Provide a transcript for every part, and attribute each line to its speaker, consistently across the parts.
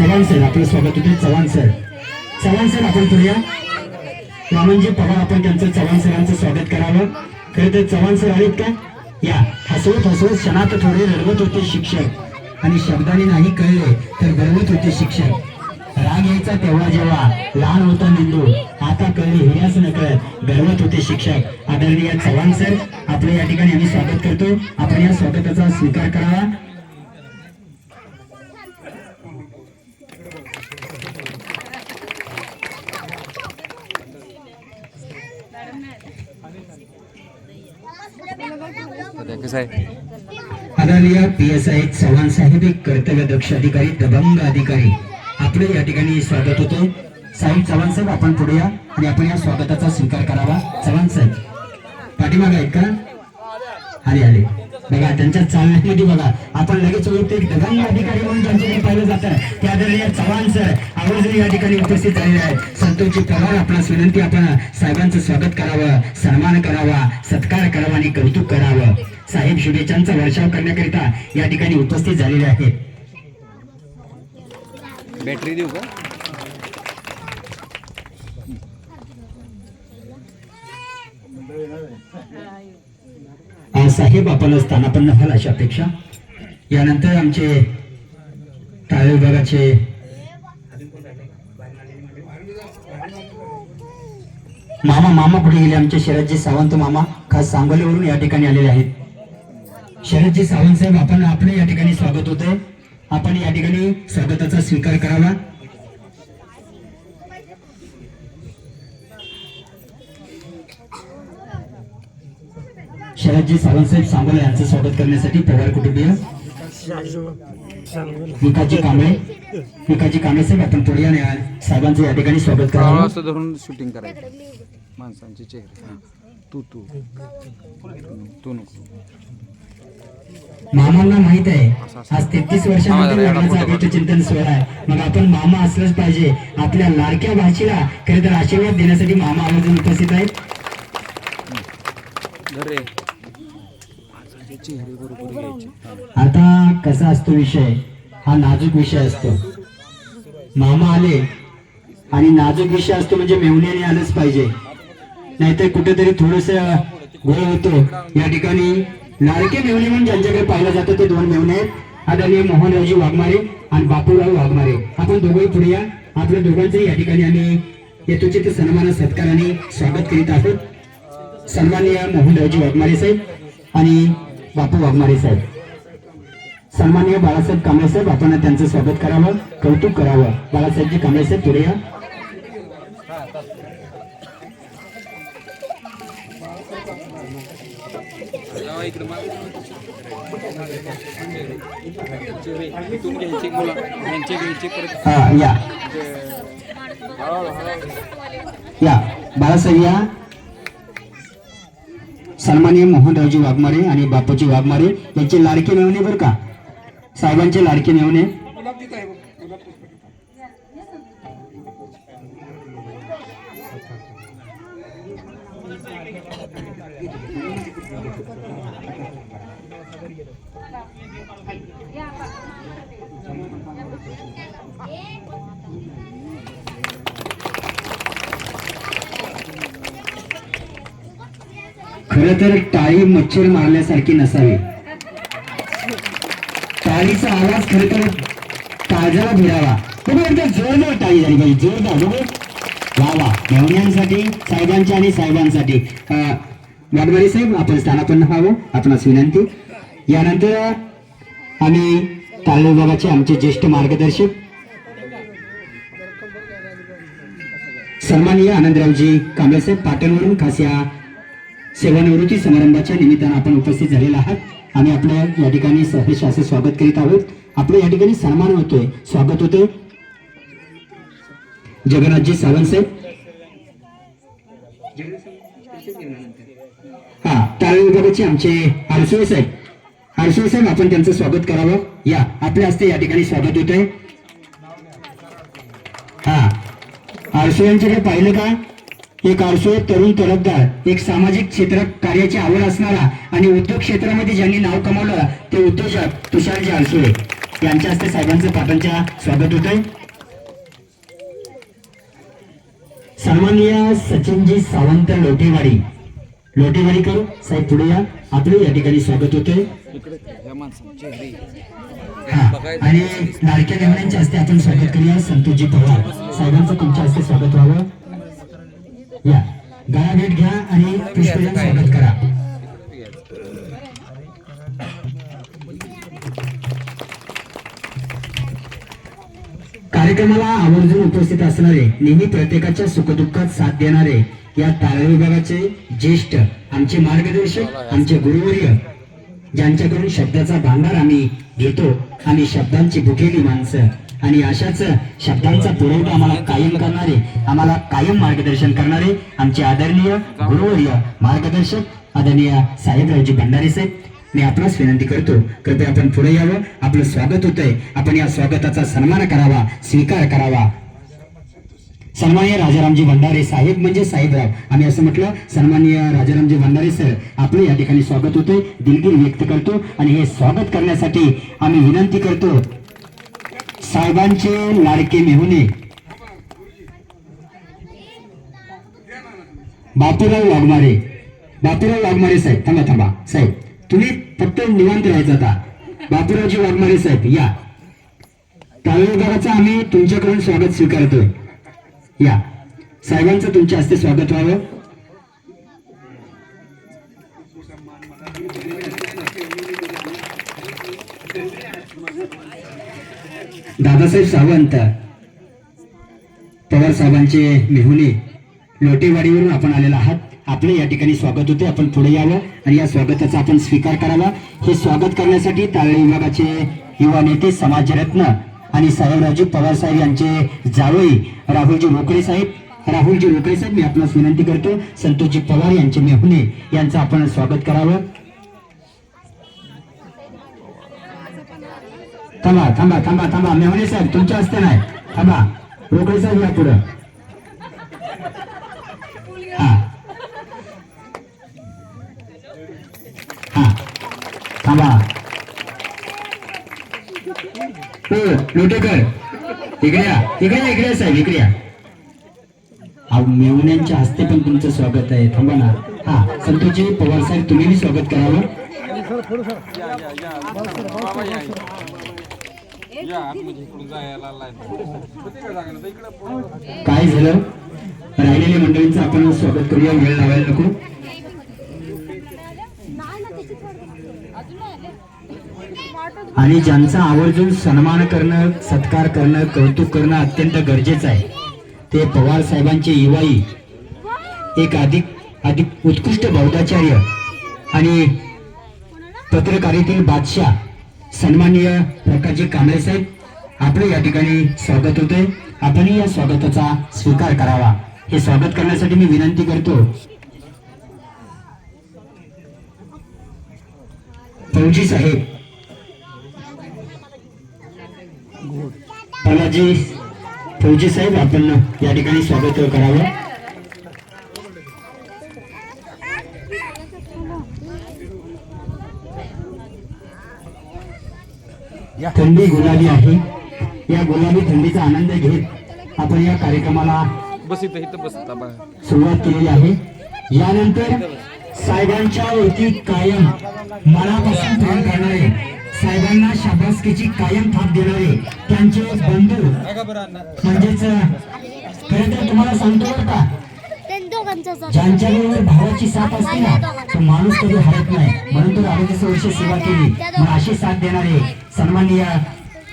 Speaker 1: Chavan sir आपलं स्वागत होते. चव्हाण सर चव्हाण सर आपण करूया वामनजी पवार आपण त्यांचं चव्हाण सरांचं स्वागत करावं. खरं तर चव्हाण सर आहेत का? या. हसवत हसवत क्षणात थोडे रडवत होते शिक्षक. आणि शब्दाने नाही कळले तर गरवत होते शिक्षक. राग यायचा तेव्हा जेव्हा. लहान होता मेंदू. आता कळले हिऱ्यास न कळत गरवत होते शिक्षक. आदरणीय चव्हाण सर आपलं या ठिकाणी आम्ही स्वागत करतो. आपण या स्वागताचा स्वीकार करावा
Speaker 2: सध्या कसं आहे
Speaker 1: आदरणीय पी एस आय चव्हाण साहेब एक कर्तव्य दक्ष अधिकारी दबंग अधिकारी. आपलं या ठिकाणी स्वागत होतो. साहेब चव्हाण साहेब आपण पुढे या आणि आपण या स्वागताचा स्वीकार करावा. चव्हाण साहेब पाठीमागे आहेत का? आले आले. बघा त्यांच्या चालण्यामध्ये बघा. आपण लगेच ओळखतो एक दबंग अधिकारी म्हणून त्यांच्याकडे पाहिलं जातं. ते आदरणीय चव्हाण सर आवर्जून या ठिकाणी उपस्थित झालेले आहेत. संतोषजी पवार आपणास विनंती आपण साहेबांचं स्वागत करावं सन्मान करावा सत्कार करावा आणि कौतुक करावा साहेब शुभेच्छांचा वर्षाव करण्याकरिता या ठिकाणी उपस्थित झालेले आहेत.
Speaker 2: बॅटरी देऊ का?
Speaker 1: साहेब आपण स्थानापन्न व्हाल अशी अपेक्षा. यानंतर आमचे टाळे विभागाचे मामा मामा पुढे गेले. आमचे शरदजी सावंत मामा खास सांगोलीवरून या ठिकाणी आलेले आहेत. शरदजी सावंत साहेब आपण आपले या ठिकाणी स्वागत होते. आपण या ठिकाणी स्वागताचा स्वीकार करावा. शरदजी सावंत साहेब सांगोला यांचं स्वागत करण्यासाठी पवार कुटुंबीय. विकाजी कांबळे. विकाजी कांबळे साहेब आपण पुढे या. साहेबांचं या ठिकाणी स्वागत करावं.
Speaker 2: असं धरून शूटिंग करायचं. माणसांचे चेहरे. तू तू. तू नको.
Speaker 1: मामांना माहीत आहे. आज तेहतीस वर्षामध्ये लग्नाचा चिंतन सोहळा आहे. मग आपण मामा असलंच पाहिजे. आपल्या लाडक्या भाषेला खरे तर आशीर्वाद देण्यासाठी मामा आवर्जून उपस्थित आहेत. आता कसा असतो विषय? हा नाजूक विषय असतो. मामा आले आणि नाजूक विषय असतो म्हणजे मेवण्याने आलंच पाहिजे. नाहीतर कुठेतरी थोडस गोळ होतो. या ठिकाणी लाडके मेवणे म्हणून ज्यांच्याकडे पाहिलं जातं ते दोन मेवणे आहेत. आदरणीय मोहनरावजी वाघमारे आणि बापूराव वाघमारे. आपण दोघंही पुढे या. आपल्या दोघांचंही या ठिकाणी आम्ही यथोचित सन्मान सत्काराने स्वागत करीत आहोत. सन्माननीय मोहनरावजी वाघमारे साहेब आणि बापू वाघमारे साहेब. सन्माननीय बाळासाहेब कांबळे साहेब आपण त्यांचं स्वागत करावं कौतुक करावं. बाळासाहेबजी कांबळे साहेब पुढे या. या. या. बाळासाहेब या. सन्माननीय मोहनरावजी वाघमारे आणि बापूजी वाघमारे यांचे लाडके मेवणे बरं का? साहेबांचे लाडके मेवणे खर तर टाळी मच्छर मारल्यासारखी नसावी. टाळीचा आवाज खर तर काळजाला भिरावा बघू एकदा जोरदार टाळी झाली पाहिजे. जोरदार वा वा. मेवण्यांसाठी साहेबांच्या आणि साहेबांसाठी. अं, साहेब आपण स्थानापन्न व्हावं आपणास विनंती. यानंतर आम्ही ताल विभागाचे आमचे ज्येष्ठ मार्गदर्शक सन्माननीय आनंदरावजी कांबळे साहेब पाटणवरून खास या सेवानिवृत्ती समारंभाच्या निमित्तानं आपण उपस्थित झालेला आहात. आम्ही आपलं या ठिकाणी सहर्ष असं स्वागत करीत आहोत. आपलं या ठिकाणी सन्मान होतोय. स्वागत होतोय जगन्नाथजी सावंत साहेब. हा टाळे विभागाचे आमचे आरसोळे साहेब. आरसोळे साहेब आपण त्यांचं स्वागत करावं. या आपल्या हस्ते या ठिकाणी स्वागत होत आहे हा आरसोळ्यांच्याकडे पाहिलं का? एक आरसोळ तरुण तलबदार एक सामाजिक क्षेत्रात कार्याची आवड असणारा आणि उद्योग क्षेत्रामध्ये ज्यांनी नाव कमावलं ते उद्योजक तुषारजी आरसोळे यांच्या हस्ते साहेबांचं पाटणच्या स्वागत होतंय. सामान्य सन्माननीय सचिनजी सावंत लोटेवाडी लोटेवाडीकर साहेब पुढे या. आपलं या ठिकाणी स्वागत होते आणि लाडक्या मेहण्यांच्या हस्ते आपण स्वागत करूया संतोषजी पवार. साहेबांचं तुमच्या हस्ते स्वागत व्हावं. या. गळा भेट घ्या आणि पुष्पजन स्वागत करा. कार्यक्रमाला आवर्जून उपस्थित असणारे नेहमी प्रत्येकाच्या सुखदुःखात साथ देणारे या तारळ विभागाचे ज्येष्ठ आमचे मार्गदर्शक आमचे गुरुवर्य ज्यांच्याकडून शब्दाचा भांडार आम्ही घेतो आणि शब्दांची भुकेली माणसं. आणि अशाच शब्दांचा पुरवठा आम्हाला कायम करणारे आम्हाला कायम मार्गदर्शन करणारे आमचे आदरणीय गुरुवर्य मार्गदर्शक आदरणीय साहेबरावजी भंडारे साहेब. मी आपणास विनंती करतो कृपया आपण पुढे यावं. आपलं स्वागत होतंय. आपण या स्वागताचा सन्मान करावा स्वीकार करावा. सन्मान्य राजारामजी भंडारे साहेब म्हणजे साहेबराव. आम्ही असं म्हटलं सन्मान्य राजारामजी भंडारे सर आपलं या ठिकाणी स्वागत होतंय. दिलगिरी व्यक्त करतो आणि हे स्वागत करण्यासाठी आम्ही विनंती करतो. साहेबांचे लाडके मेहुणे. बापूराव वाघमारे. बापूराव वाघमारे साहेब थांबा थांबा. साहेब तुम्ही फक्त निवांत राहायचं आता. बापूरावजी वाघमारे साहेब या. तालुकाराचं आम्ही तुमच्याकडून स्वागत स्वीकारतोय. या. साहेबांचं तुमच्या हस्ते स्वागत व्हावं. दादासाहेब सावंत पवार साहेबांचे मेहुणे लोटेवाडीवरून आपण आलेला आहात. आपले या ठिकाणी स्वागत होते. आपण पुढे यावं आणि या स्वागताचा आपण स्वीकार करावा. हे स्वागत करण्यासाठी ताळे विभागाचे युवा नेते समाजरत्न आणि साहेबरावजी पवार साहेब यांचे जावई राहुलजी रोकडे साहेब. राहुलजी रोकडे साहेब मी आपणास विनंती करतो संतोषजी पवार यांचे मेहुणे यांचं आपण स्वागत करावं. थांबा थांबा थांबा थांबा. मेहणे साहेब तुमच्या हस्ते नाही. थांबा. रोकडे साहेब या पुढं. हा. हा. थांबा. हो लोटेकर. इकडे या. इकडे इकडे साहेब इकडे या. अहो हस्ते पण तुमचं स्वागत आहे. थांबा ना. हा संतोषजी पवार साहेब तुम्ही स्वागत करावं. काय झालं? राहिलेल्या मंडळींचं आपण स्वागत करूया. वेळ लावायला नको. आणि ज्यांचा आवर्जून सन्मान करणं सत्कार करणं कौतुक करणं अत्यंत गरजेचं आहे ते पवार साहेबांचे युवाई एक अधिक अधिक उत्कृष्ट बौद्धाचार्य आणि पत्रकारितेतील बादशाह सन्माननीय प्रकाशजी कांबळे साहेब आपलं या ठिकाणी स्वागत होते. आपणही या स्वागताचा स्वीकार करावा. हे स्वागत करण्यासाठी मी विनंती करतो. फौजी साहेब. फौजी साहेब आपण या ठिकाणी स्वागत करावं. थंडी गुलाबी आहे. या गुलाबी थंडीचा आनंद घेत आपण या कार्यक्रमाला. सुरुवात केलेली आहे. यानंतर साहेबांच्या वरती कायम मनापासून प्रेम करणारे साहेबांना शाबासकीची कायम थाप देणारे त्यांचे बंधू म्हणजेच खरं तर तुम्हाला सांगतो का ज्यांच्याबरोबर भावाची साथ असते ना तर माणूस कधी हरत नाही. म्हणून तर अडीच वर्ष सेवा केली. मग अशी साथ देणारे सन्माननीय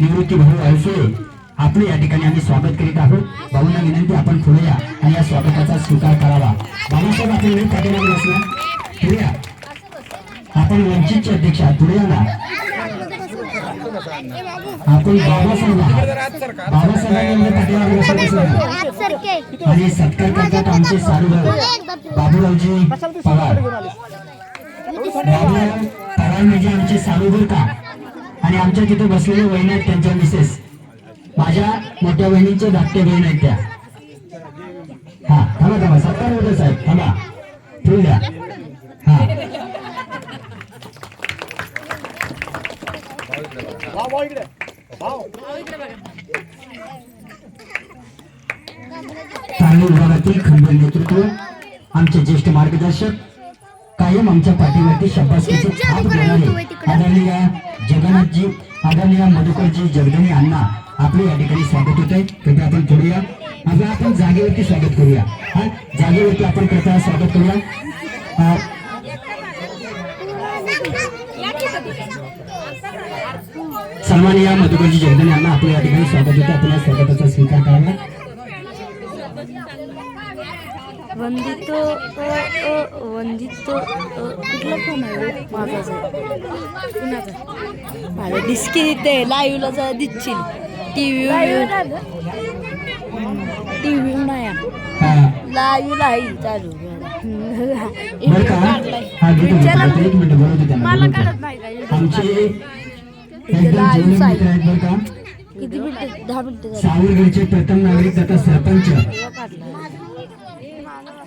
Speaker 1: निवृत्ती भाऊ अळसे आपले या ठिकाणी आम्ही स्वागत करीत आहोत. भाऊंना विनंती आपण पुढे या आणि या स्वागताचा स्वीकार करावा. बाबासाहेब आपण वेळ पाठीमागे बसला. पुढे आपण वंचितचे अध्यक्ष पुढे या ना. आपण बाबासाहेब आहात बाबासाहेबांनी आणि सत्कार करतात आमचे सारूभाऊ बाबूरावजी पवार बाबूराव पवार म्हणजे आमचे सारूभाऊ का आणि आमच्या तिथे बसलेले वहिनी आहेत त्यांच्या मिसेस माझ्या मोठ्या बहिणीचे धाकटे बहीण आहेत त्या हा थांबा थांबा सत्कार होते साहेब थांबा ठेवू द्या हा ठाणे विभागातील खंबीर नेतृत्व आमचे ज्येष्ठ मार्गदर्शक कायम आमच्या पाठीवरती शब्दास्तीचे छाप देणारे आदरणीय जगन्नाथजी आदरणीय मधुकरजी जगदनी अण्णा आपले या ठिकाणी स्वागत होत आहे कृपया आपण करूया आता आपण जागेवरती स्वागत करूया. हा जागेवरती आपण कृपया स्वागत करूया. अं, सन्माननीय मधुकरजी जगदनी अण्णा आपल्या या ठिकाणी स्वागत होते आपण या स्वागताचा स्वीकार करावा.
Speaker 3: वंदितो वंदितो अ, कुठला फोन आहे? रे? माझाच आहे. कुणाचा? माझा डिस्की देते लाईव्हला जा दिसशील. टी व्ही टी व्ही नाही लाईव्ह आहे. चालू. मला नाही किती मिनिटं दहा मिनिटं झाली.
Speaker 1: सावरगडचे प्रथम नागरिक तथा सरपंच.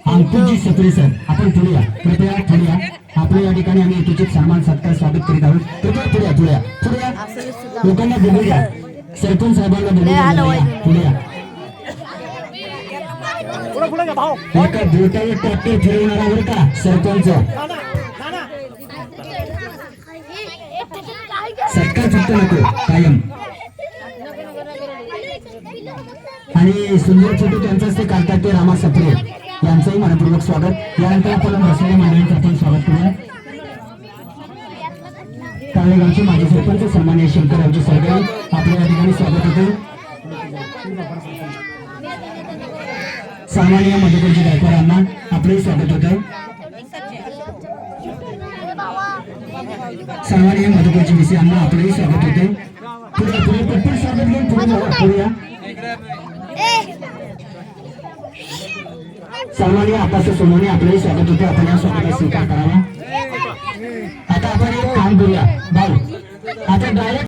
Speaker 1: अंकुलजी सत्रे सर आपण पुढे या कृपया पुढे या आपल्या या ठिकाणी आम्ही यथोचित सन्मान सत्कार स्वागत करीत आहोत. कृपया पुढे या. पुढे या. पुढे या लोकांना बघू द्या. सरपंच साहेबांना बघू द्या. पुढे या. एका बोटावर ट्रॅक्टर फिरवणारा का सरपंच. सत्कार फक्त नको कायम. आणि सुंदर छोटू त्यांचाच ते काढतात ते रामा सप्रे यांचंही मनपूर्वक स्वागत. यानंतर आपण बसलेल्या मंडळींचं स्वागत करूया. काळेगावचे माजी सरपंच सन्मान्य शंकररावजी सरगाई आपल्या ठिकाणी स्वागत होते सामान्य मधुकरजी गायकवाड यांना आपलंही स्वागत होतं. सामान्य मधुकरजी विसे यांना आपलंही स्वागत होते. पुढे पुढे पटपट स्वागत घेऊन पुढे सामान्य आकाश सोनवणे आपलंही स्वागत होते. आपण या स्वागताचा स्वीकार करावा. आता आपण एक काम करूया. भाऊ आता डायरेक्ट